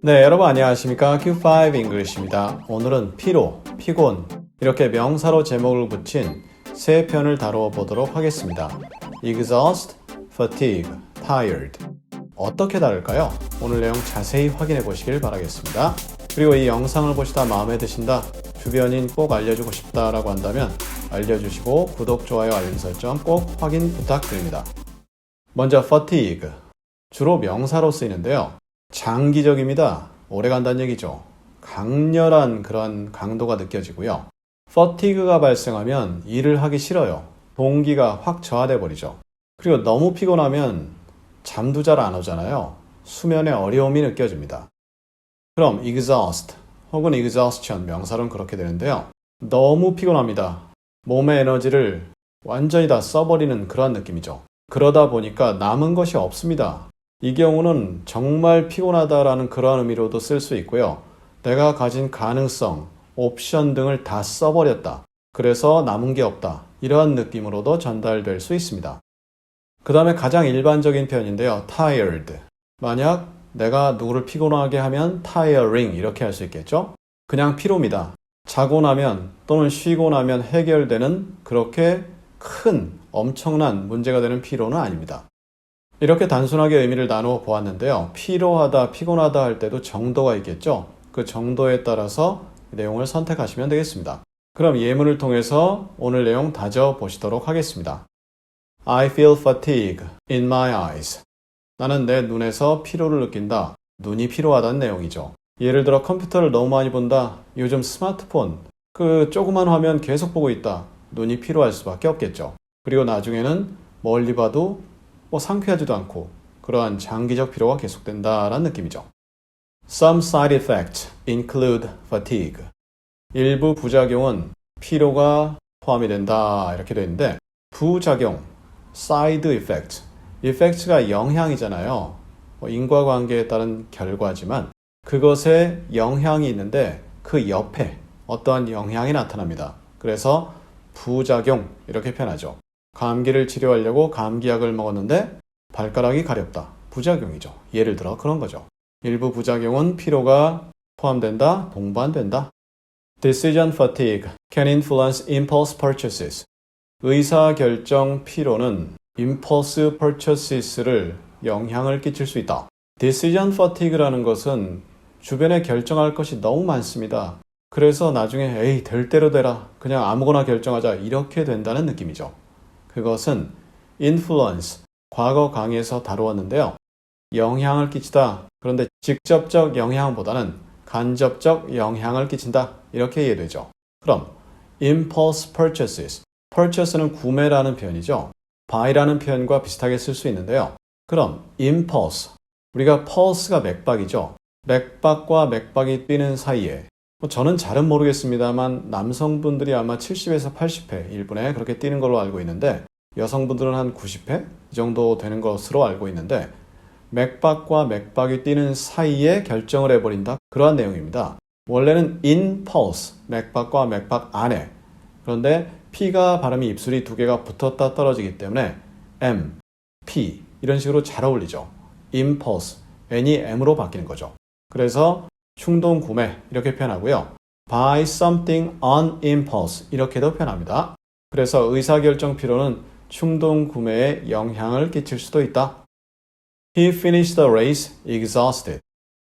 네, 여러분 안녕하십니까? Q5 English입니다. 오늘은 피로, 피곤 이렇게 명사로 제목을 붙인 세 편을 다루어 보도록 하겠습니다. exhaust, fatigue, tired. 어떻게 다를까요? 오늘 내용 자세히 확인해 보시길 바라겠습니다. 그리고 이 영상을 보시다 마음에 드신다, 주변인 꼭 알려주고 싶다라고 한다면 알려주시고 구독, 좋아요, 알림 설정 꼭 확인 부탁드립니다. 먼저 fatigue. 주로 명사로 쓰이는데요. 장기적입니다. 오래 간다는 얘기죠. 강렬한 그런 강도가 느껴지고요. fatigue가 발생하면 일을 하기 싫어요. 동기가 확 저하돼 버리죠. 그리고 너무 피곤하면 잠도 잘 안 오잖아요. 수면에 어려움이 느껴집니다. 그럼 exhaust 혹은 exhaustion 명사로는 그렇게 되는데요. 너무 피곤합니다. 몸의 에너지를 완전히 다 써버리는 그런 느낌이죠. 그러다 보니까 남은 것이 없습니다. 이 경우는 정말 피곤하다라는 그런 의미로도 쓸 수 있고요. 내가 가진 가능성, 옵션 등을 다 써버렸다. 그래서 남은 게 없다. 이러한 느낌으로도 전달될 수 있습니다. 그 다음에 가장 일반적인 표현인데요. tired. 만약 내가 누구를 피곤하게 하면 tiring 이렇게 할 수 있겠죠? 그냥 피로입니다. 자고 나면 또는 쉬고 나면 해결되는 그렇게 큰 엄청난 문제가 되는 피로는 아닙니다. 이렇게 단순하게 의미를 나누어 보았는데요. 피로하다, 피곤하다 할 때도 정도가 있겠죠? 그 정도에 따라서 내용을 선택하시면 되겠습니다. 그럼 예문을 통해서 오늘 내용 다져 보시도록 하겠습니다. I feel fatigue in my eyes. 나는 내 눈에서 피로를 느낀다. 눈이 피로하다는 내용이죠. 예를 들어 컴퓨터를 너무 많이 본다. 요즘 스마트폰, 그 조그만 화면 계속 보고 있다. 눈이 피로할 수밖에 없겠죠. 그리고 나중에는 멀리 봐도 뭐 상쾌하지도 않고 그러한 장기적 피로가 계속된다라는 느낌이죠. Some side effects include fatigue. 일부 부작용은 피로가 포함이 된다 이렇게 되어 있는데 부작용, side effect. effect가 영향이잖아요. 뭐 인과관계에 따른 결과지만 그것에 영향이 있는데 그 옆에 어떠한 영향이 나타납니다. 그래서 부작용 이렇게 표현하죠. 감기를 치료하려고 감기약을 먹었는데 발가락이 가렵다. 부작용이죠. 예를 들어 그런 거죠. 일부 부작용은 피로가 포함된다, 동반된다. Decision fatigue can influence impulse purchases. 의사 결정 피로는 impulse purchases를 영향을 끼칠 수 있다. Decision fatigue라는 것은 주변에 결정할 것이 너무 많습니다. 그래서 나중에 에이 될 대로 되라 그냥 아무거나 결정하자 이렇게 된다는 느낌이죠. 그것은 influence 과거 강의에서 다루었는데요. 영향을 끼치다 그런데 직접적 영향보다는 간접적 영향을 끼친다 이렇게 이해되죠. 그럼 impulse purchases purchase는 구매라는 표현이죠. buy라는 표현과 비슷하게 쓸 수 있는데요. 그럼 impulse 우리가 pulse가 맥박이죠. 맥박과 맥박이 뛰는 사이에 뭐 저는 잘은 모르겠습니다만 남성분들이 아마 70에서 80회 1분에 그렇게 뛰는 걸로 알고 있는데 여성분들은 한 90회 이 정도 되는 것으로 알고 있는데 맥박과 맥박이 뛰는 사이에 결정을 해버린다 그러한 내용입니다. 원래는 in pulse 맥박과 맥박 안에 그런데 P가 발음이 입술이 두 개가 붙었다 떨어지기 때문에 M, P 이런 식으로 잘 어울리죠. impulse N이 M으로 바뀌는 거죠. 그래서 충동 구매 이렇게 표현하고요. buy something on impulse 이렇게도 표현합니다. 그래서 의사결정 피로는 충동 구매에 영향을 끼칠 수도 있다. He finished the race exhausted.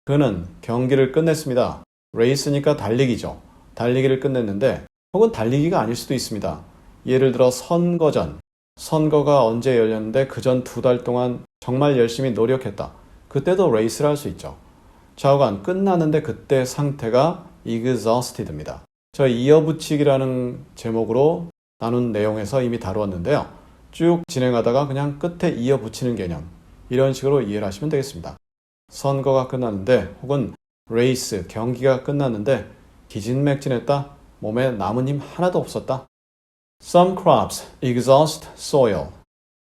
그는 경기를 끝냈습니다. 레이스니까 달리기죠. 달리기를 끝냈는데 혹은 달리기가 아닐 수도 있습니다. 예를 들어 선거 전. 선거가 언제 열렸는데 그 전 두 달 동안 정말 열심히 노력했다. 그때도 레이스를 할 수 있죠. 좌우간 끝나는데 그때 상태가 exhausted입니다. 저희 이어붙이기라는 제목으로 나눈 내용에서 이미 다루었는데요. 쭉 진행하다가 그냥 끝에 이어붙이는 개념 이런 식으로 이해를 하시면 되겠습니다. 선거가 끝났는데 혹은 레이스 경기가 끝났는데 기진맥진했다. 몸에 남은 힘 하나도 없었다. Some crops exhaust soil.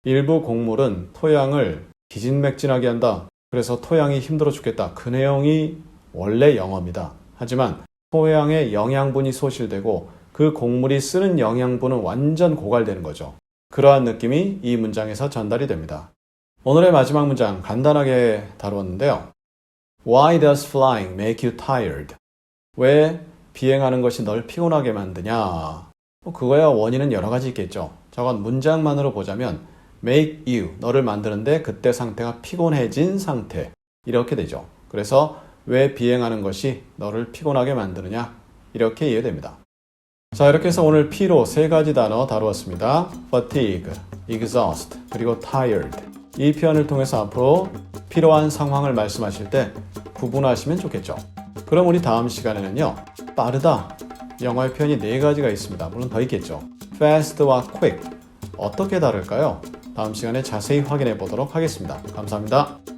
일부 곡물은 토양을 기진맥진하게 한다. 그래서 토양이 힘들어 죽겠다. 그 내용이 원래 영어입니다. 하지만 토양에 영양분이 소실되고 그 곡물이 쓰는 영양분은 완전 고갈되는 거죠. 그러한 느낌이 이 문장에서 전달이 됩니다. 오늘의 마지막 문장 간단하게 다루었는데요. Why does flying make you tired? 왜 비행하는 것이 널 피곤하게 만드냐? 뭐 그거야 원인은 여러 가지 있겠죠. 저건 문장만으로 보자면 make you 너를 만드는데 그때 상태가 피곤해진 상태 이렇게 되죠. 그래서 왜 비행하는 것이 너를 피곤하게 만드느냐 이렇게 이해됩니다. 자 이렇게 해서 오늘 피로 세 가지 단어 다루었습니다. fatigue, exhaust, 그리고 tired 이 표현을 통해서 앞으로 필요한 상황을 말씀하실 때 구분하시면 좋겠죠. 그럼 우리 다음 시간에는요 빠르다 영어의 표현이 네 가지가 있습니다. 물론 더 있겠죠. fast와 quick 어떻게 다를까요? 다음 시간에 자세히 확인해 보도록 하겠습니다. 감사합니다.